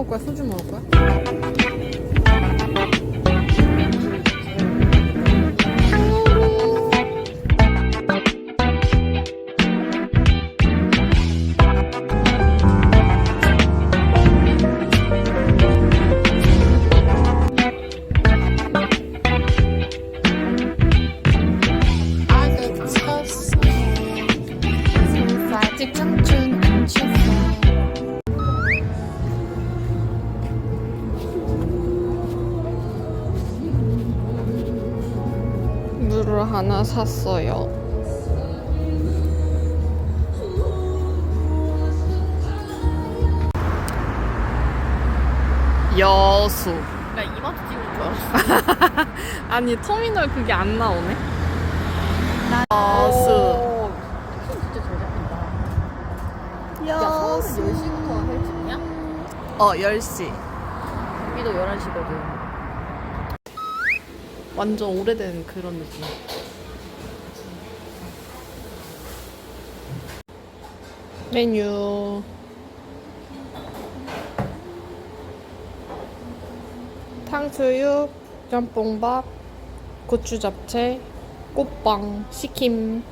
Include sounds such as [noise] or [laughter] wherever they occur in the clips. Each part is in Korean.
먹을 거야? 소주 먹을 거야? 쳤어 아직 청춘 하나 샀어요. 여수. 나 이마트 찍는 줄 알았어. [laughs] 아니 터미널 그게 안 나오네. 여수. 진짜 잘 잡힌다. 야, 여수. 서울은 10시부터 할 집이냐? 어 10시. 여기도 11시거든. 완전 오래된 그런 느낌. 메뉴. 탕수육, 짬뽕밥, 고추 잡채, 꽃빵, 시킴.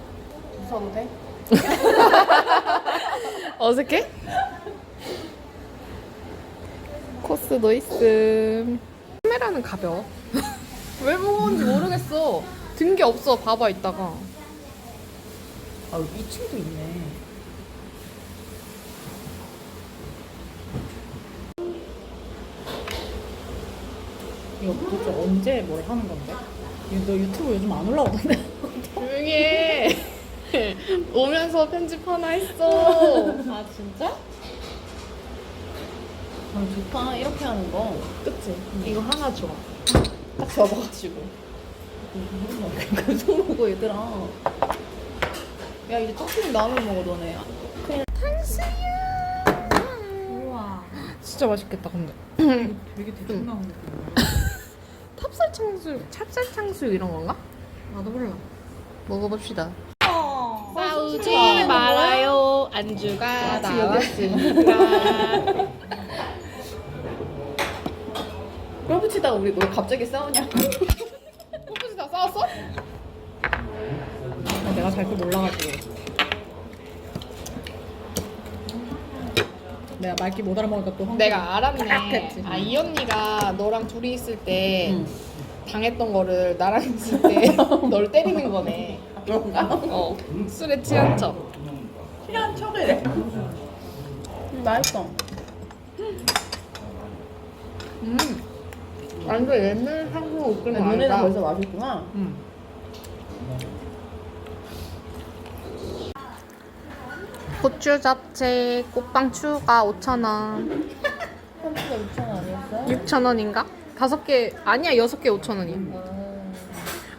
무서도 돼? [laughs] 어색해? 코스도 있음. 카메라는 가벼워. [laughs] 왜 무거운지 모르겠어. 든 게 없어. 봐봐 이따가. 아, 2층도 있네. 이거 도대체 언제 뭘 하는 건데? 이거 너 유튜브 요즘 안 올라오던데? 조용히 해. [laughs] 오면서 편집 하나 했어. 아, 진짜? 아, 좋다. 이렇게 하는 거. 그치? 이거 하나 줘. 딱 접어가지고. 계속 먹어, 얘들아. 야, 이제 떡볶이 라면 먹어, 너네. 그냥 우와. 진짜 맛있겠다 근데. 되게 대충 나온 느낌이야. 찹쌀 탕수육, 찹쌀 탕수육 이런 건가? 나도 몰라. 먹어봅시다. 어, 싸우지 뭐야? 말아요. 안주가 아직 나왔으니까. 뼈 붙이다가 우리 왜 갑자기 싸우냐? 혹시 다 싸웠어? 아, 내가 잘 줄 몰라가지고. 내가 말귀 못 알아먹으니까 또 황. 내가 알았네. 아 이 언니가 너랑 둘이 있을 때 응. 당했던 거를 나랑 있을 때 [laughs] 널 때리는 거네. 그런가? 어 술에 취한 척. 필요한 척을 해. 음, 맛있어. 음. 완전 옛날 한국 웃긴 근데 거 눈에는. 벌써 맛있구나. 음. 고추 잡채 꽃빵 추가 5,000원. 한치가 6천 원 [laughs] 아니었어요? 6,000원인가? 다섯 개 아니야 여섯 개 5,000원이야. 어,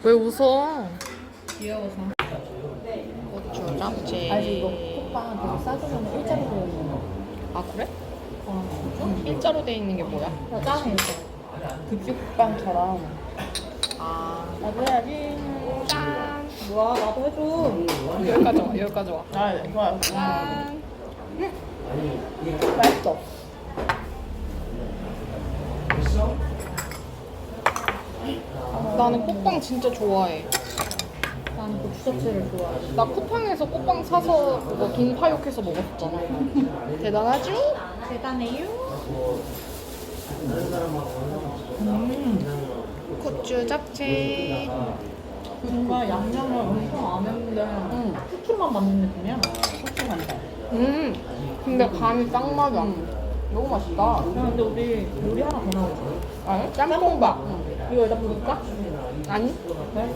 왜 웃어? 귀여워서. 고추 잡채. 아니 이거 콧빵 되게 싸주면 일자로 되어 있는 거. 아 그래? 아 진짜? 일자로 돼 있는 게 뭐야? 있어. 급식빵처럼. 아 나도 해야지. 짠. 뭐야 나도 해줘. 여기까지 와 여기까지 와. 아 좋아요. 짠. 맛있어. 나는 꽃빵 진짜 좋아해. 나는 고추 잡채를 좋아해. 나 쿠팡에서 꽃빵 사서 그거 돈 파욕해서 먹었잖아. 대단하죠? 대단해요. 고추 잡채. 뭔가 양념을 엄청 안 했는데 응. 후추만 맞는 느낌이야. 후추 간장. 음. 근데 간이 딱 맞아. 너무 맛있다. 야, 근데 우리 요리 하나 더 나오지. 아니? 짬뽕밥. 이거 여기다 부을까? 아니? 네.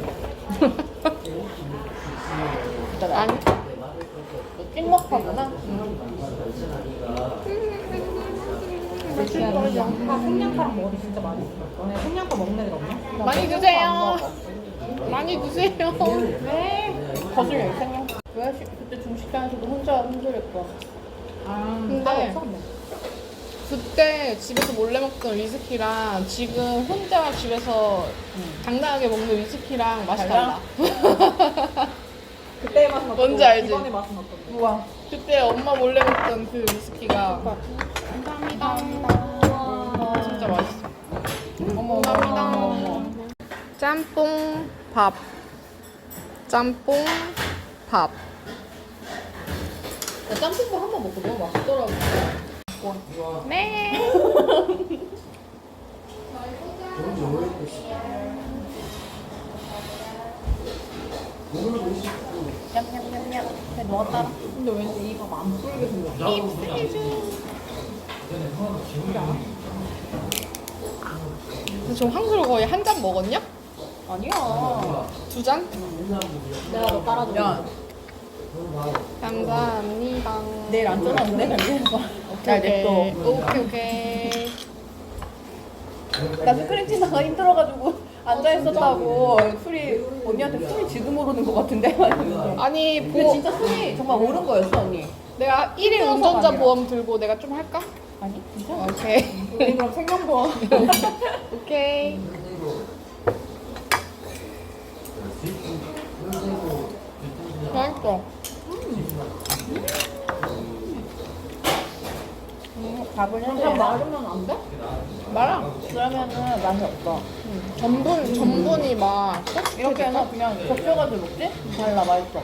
아니? 찍먹파구나. 맛있어요. 양파, 생양파랑 먹어도 진짜 맛있어. 너네 생양파 먹는 애들 없냐? 나 많이 드세요. 많이 드세요. 왜? 거슬려, 생양파. 왜? 시- 그때 중식당에서도 혼자 혼술했다. 아, 근데 따로 없었네. 그때 집에서 몰래 먹던 위스키랑 지금 혼자 집에서 당당하게 먹는 위스키랑 맛이 달라? 달라. [laughs] 그때의 맛은 어떻고 뭔지 알지? 이번의 맛은 어떻고 우와. 그때 엄마 몰래 먹던 그 위스키가 감사합니다. 진짜 맛있어. 어머, 감사합니다. 짬뽕 밥. 짬뽕 밥. 짬뽕밥 한번 먹어봐 맛있더라고. 네. 냠냠냠냠. 배 넣었다. 근데 왠지 이밥안 불게 생겼어. 지금 황수로 거의 한 잔 먹었냐? 아니야. 두 잔? 내가 너 따라줘. 야, 감사합니다. 내일 안 전화온대? 그래서. 야, 냅둬. 오케이 오케이. 나 스크린 치다가 [laughs] 힘들어가지고 앉아 있었다고. 술이, 언니한테 술이 지금 오르는 것 같은데? [laughs] 아니 근데 보 진짜 술이 정말 오른 거였어, 언니. 내가 1일 힘들어서가 운전자 아니라. 보험 들고 내가 좀 할까? 아니, 괜찮아. 오케이. [laughs] 우리 그럼 생명보험. 오케이. 맛있어. 밥을 해도 마르면 안 돼? 말아. 그러면은 맛이 없어. 전분 전분이 막 이렇게 해서 그냥 겹쳐가지고 먹지? 달라, 맛있어.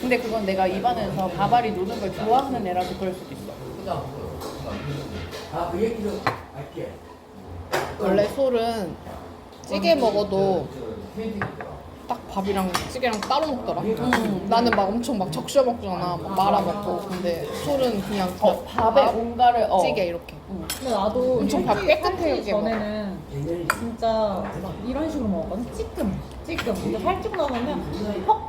근데 그건 내가 입안에서 밥알이 노는 걸 좋아하는 애라서 그럴 수도 있어. 아, 그 할게. 원래 솔은 찌개 먹어도 딱 밥이랑 찌개랑 따로 먹더라. 음. 나는 막 엄청 막 적셔 먹잖아. 막 말아 먹고. 근데 솔은 그냥 어, 밥에 밥, 뭔가를 어. 찌개 이렇게. 근데 나도 엄청 밥 깨끗하게 먹어. 전에는 진짜 막 이런 식으로 먹었거든. 찌끔, 찌끔. 근데 살찌고 나서는 퍽.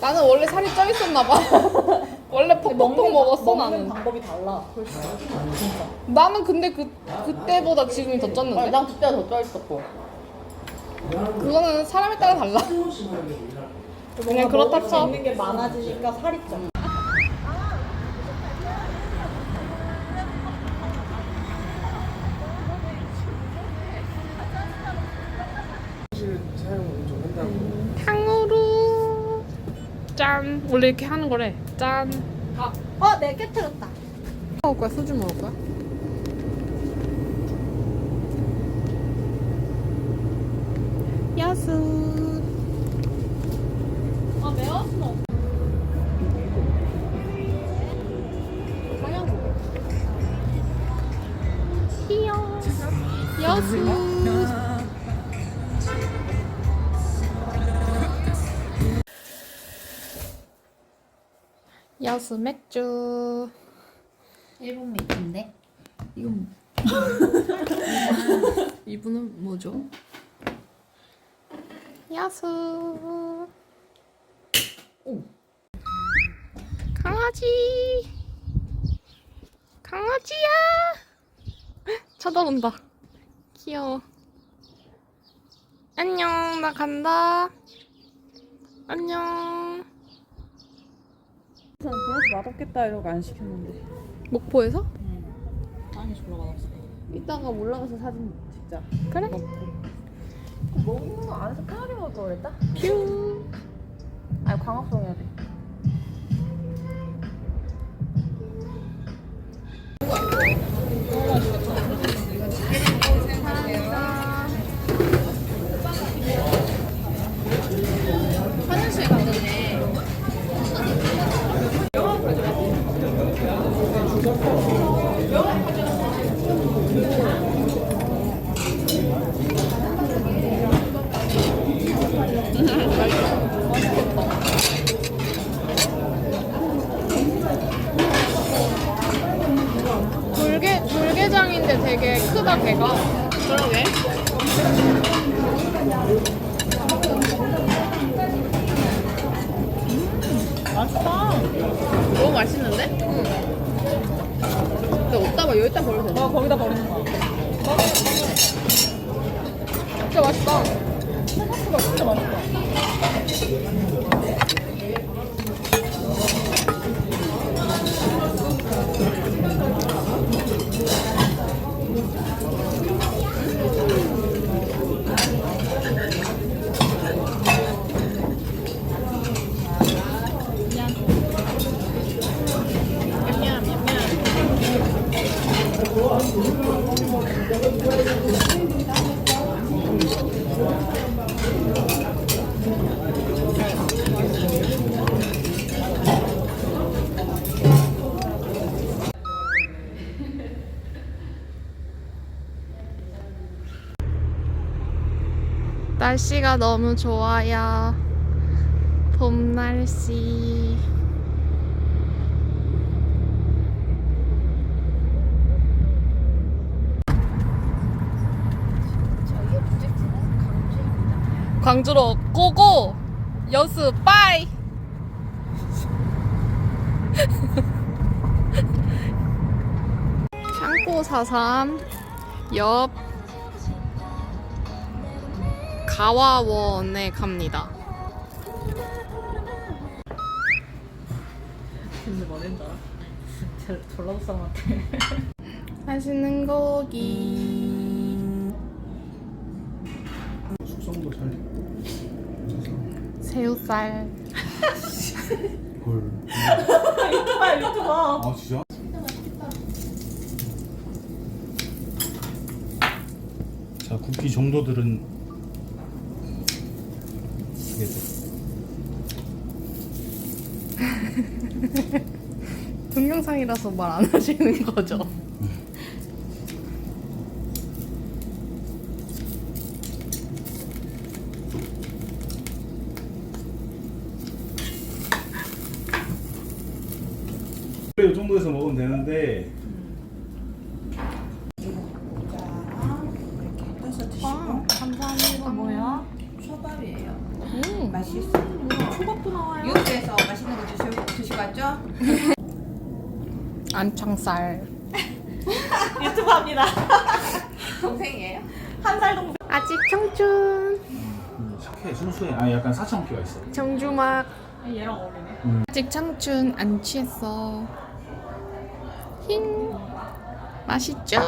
나는 원래 살이 쪄 있었나 봐. [laughs] 원래 퍽퍽퍽 먹었어 먹는 나는. 방법이 달라. 그래서 진짜. 나는 근데 그 그때보다 지금이 더 아, 쪘는데. 난 그때 더 쪄있었고. 그거는 사람에 따라 달라. 그냥 그렇다 쳐. 있는 게 많아지니까 살이 쪄. 탕후루. 짠. 원래 이렇게 하는 거래. 짠. 어, 내 깨트렸다. 먹을 거야? 소주 먹을 거야? 야수. 아. 귀여워. 야수. 야수 맥주. 일본 맥주인데? 이건 [laughs] 이분은 뭐죠? 야수. 오. 강아지. 강아지야. 쳐다본다. 귀여워. 안녕, 나 간다. 안녕. 그래서 맛없겠다 이러고 안 시켰는데. 목포에서? 아니, 졸라 맛없어. 이따가 올라가서 사진 찍자. 그래. 먹 는 거 안에서 편하게 먹을 걸 그랬다? 큐. 아니 광합성 해야 돼. 너무 맛있는데? 응. 근데 봐 여기다 버려도 되나? 어, 거기다 버리는 거야. 진짜 맛있다. 생각보다 진짜 맛있다. 냠냠 냠냠. 날씨가 너무 좋아요. 봄 날씨. 광주로 고고 여수 빠이. [laughs] 창고 사삼 옆 가와원에 갑니다. 근데 뭐랬더라? 제가 전라도 사람 같아. 맛있는 고기. 숙성도 잘. 새우살. 헐. 유튜버 유튜버. 아 진짜? 자 굽기 정도들은 알겠죠? [laughs] 동영상이라서 말 안 하시는 거죠? 이 정도에서 먹으면 되는데 아, 감사합니다. 뭐야? 초밥이에요. 음. 맛있어요. 초밥도 나와요. 육수에서 맛있는 거 드시고, 드시고 왔죠? 안창살. [laughs] 유튜브 합니다. [laughs] 동생이에요? 한 살 동생. 아직 청춘. 음, 착해 순수해. 아 약간 사창기가 있어. 정주막. 얘랑 어울리네. 아직 청춘 안 취했어. 힝. 맛있죠?